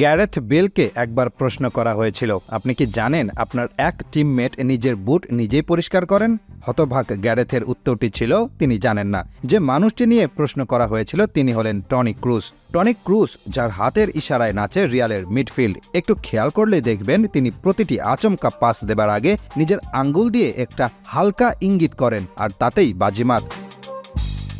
Gareth বেলকে একবার প্রশ্ন করা হয়েছিল, আপনি কি জানেন আপনার এক টিমমেট নিজের বুট নিজেই পরিষ্কার করেন? হতভাগ গ্যারেথের উত্তরটি ছিল, তিনি জানেন না। যে মানুষটি নিয়ে প্রশ্ন করা হয়েছিল তিনি হলেন টনি ক্রুজ। টনি ক্রুজ, যার হাতের ইশারায় নাচে রিয়ালের মিডফিল্ড, একটু খেয়াল করলে দেখবেন তিনি প্রতিটি আচমকা পাস দেবার আগে নিজের আঙ্গুল দিয়ে একটা হালকা ইঙ্গিত করেন, আর তাতেই বাজিমাত।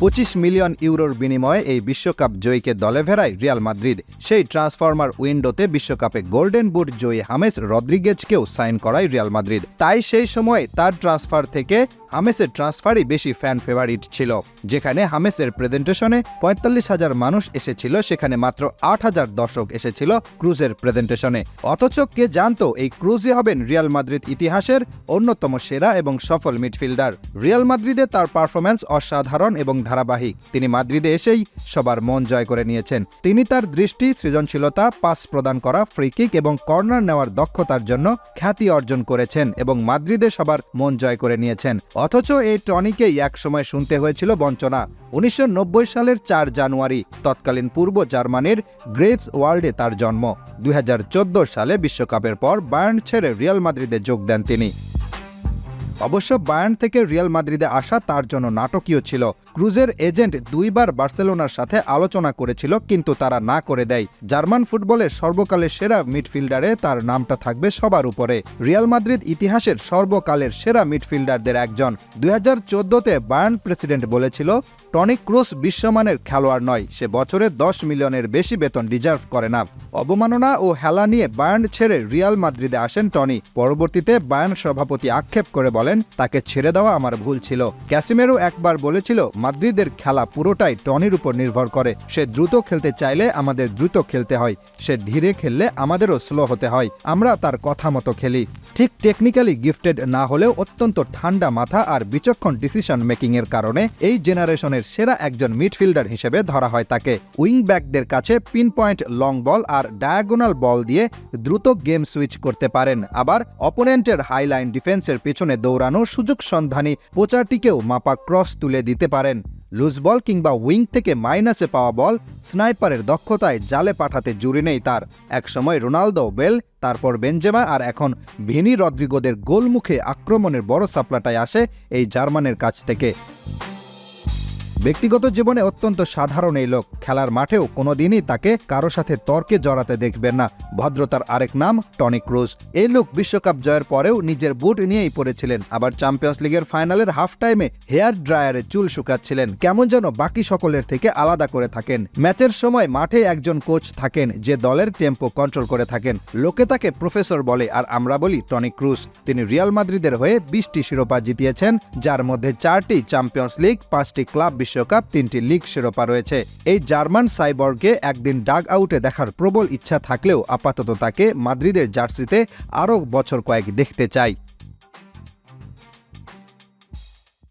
পঁচিশ মিলিয়ন ইউরোর বিনিময়ে এই বিশ্বকাপ জয়ীকে দলে ফেরায় রিয়াল মাদ্রিদ। সেই ট্রান্সফর্মার উইন্ডোতে বিশ্বকাপে গোল্ডেন বুট জয়ী হামেস রদ্রিগেজকেও সাইন করায় রিয়াল মাদ্রিদ। তাই সেই সময় তার ট্রান্সফার থেকে হামেসের ট্রান্সফারই বেশি ফ্যান ফেভারিট ছিল, যেখানে হামেসের প্রেজেন্টেশনে পঁয়তাল্লিশ হাজার মানুষ এসেছিল, সেখানে মাত্র আট হাজার দর্শক এসেছিল ক্রুজের প্রেজেন্টেশনে। অথচ কে জানতো এই ক্রুজই হবেন রিয়াল মাদ্রিদ ইতিহাসের অন্যতম সেরা এবং সফল মিডফিল্ডার। রিয়াল মাদ্রিদে তার পারফরম্যান্স অসাধারণ এবং ধারাবাহিক। তিনি মাদ্রিদে এসেই সবার মন জয় করে নিয়েছেন। তিনি তার দৃষ্টি, সৃজনশীলতা, পাস প্রদান করা ফ্রিকিক এবং কর্নার নেওয়ার দক্ষতার জন্য খ্যাতি অর্জন করেছেন এবং মাদ্রিদে সবার মন জয় করে নিয়েছেন। অথচ এই টনিকেই একসময় শুনতে হয়েছিল বঞ্চনা। উনিশশো নব্বই সালের চার জানুয়ারি, তৎকালীন পূর্ব জার্মানির গ্রেভস ওয়ার্ল্ডে তার জন্ম। দুই হাজার চোদ্দ সালে বিশ্বকাপের পর বায়ার্ন ছেড়ে রিয়াল মাদ্রিদে যোগ দেন তিনি। অবশ্য বায়ার্ন থেকে রিয়াল মাদ্রিদে আসা তার জন্য নাটকীয় ছিল। ক্রুজের এজেন্ট দুইবার বার্সেলোনার সাথে আলোচনা করেছিল, কিন্তু তারা না করে দেয়। জার্মান ফুটবলের সর্বকালের সেরা মিডফিল্ডারে তার নামটা থাকবে সবার উপরে। রিয়াল মাদ্রিদ ইতিহাসের সর্বকালের সেরা মিডফিল্ডারদের একজন। দুই হাজার চোদ্দতে বায়ার্ন প্রেসিডেন্ট বলেছিল টনি ক্রুস বিশ্বমানের খেলোয়াড় নয়, সে বছরে দশ মিলিয়নের বেশি বেতন ডিজার্ভ করে না। অবমাননা ও হেলা নিয়ে বায়ার্ন ছেড়ে রিয়াল মাদ্রিদে আসেন টনি। পরবর্তীতে বায়ার্ন সভাপতি আক্ষেপ করে বলেন তাকে ছেড়ে দেওয়া আমার ভুল ছিল। ক্যাসিমেরো একবার বলেছিল, মাদ্রিদের খেলা পুরোটাই টনির উপর নির্ভর করে। সে দ্রুত খেলতে চাইলে আমাদের দ্রুত খেলতে হয়। সে ধীরে খেললে আমাদেরও স্লো হতে হয়। আমরা তার কথা মতো খেলি। ঠিক টেকনিক্যালি গিফটেড না হলেও অত্যন্ত ঠান্ডা মাথা আর বিচক্ষণ ডিসিশন মেকিংয়ের কারণে এই জেনারেশনের সেরা একজন মিডফিল্ডার হিসেবে ধরা হয় তাকে। উইং ব্যাকদের কাছে পিন পয়েন্ট লং বল আর ডায়াগোনাল বল দিয়ে দ্রুত গেম সুইচ করতে পারেন। আবার অপোনেন্টের হাইলাইন ডিফেন্সের পেছনে দৌড়ানো সুযোগ সন্ধানী পোচাটিকেও মাপা ক্রস তুলে দিতে পারেন। লুজ বল কিংবা উইং থেকে মাইনাসে পাওয়া বল স্নাইপারের দক্ষতায় জালে পাঠাতে জুড়ে নেই তার। একসময় রোনালদো, বেল, তারপর বেঞ্জেমা আর এখন ভিনি রদ্রিগোদের গোলমুখে আক্রমণের বড় সাপ্লাটায় আসে এই জার্মানের কাছ থেকে। ব্যক্তিগত জীবনে অত্যন্ত সাধারণ এই লোক। খেলার মাঠেও কোনোদিনই তাকে কারও সাথে তর্কে জড়াতে দেখবেন না। ভদ্রতার আরেক নাম, টনি ক্রুজ। এই লোক বিশ্বকাপ জয়ের পরেও নিজের বুট নিয়েই পড়েছিলেন, আবার চ্যাম্পিয়ন্স লিগের ফাইনালের হাফ টাইমে হেয়ার ড্রায়ারে চুল শুকাচ্ছিলেন। কেমন যেন বাকি সকলের থেকে আলাদা করে থাকেন। ম্যাচের সময় মাঠে একজন কোচ থাকেন, যে দলের টেম্পো কন্ট্রোল করে থাকেন। লোকে তাকে প্রফেসর বলে, আর আমরা বলি টনি ক্রুজ। তিনি রিয়াল মাদ্রিদের হয়ে বিশটি শিরোপা জিতিয়েছেন, যার মধ্যে চারটি চ্যাম্পিয়ন্স লিগ, পাঁচটি ক্লাব বিশ্বকাপ তিনটি লিগ শিরোপা রয়েছে। এই জার্মান সাইবর্গকে একদিন ডাগ আউটে দেখার প্রবল ইচ্ছা থাকলেও আপাতত তাকে মাদ্রিদের জার্সিতে আরও বছর কয়েক দেখতে চাই।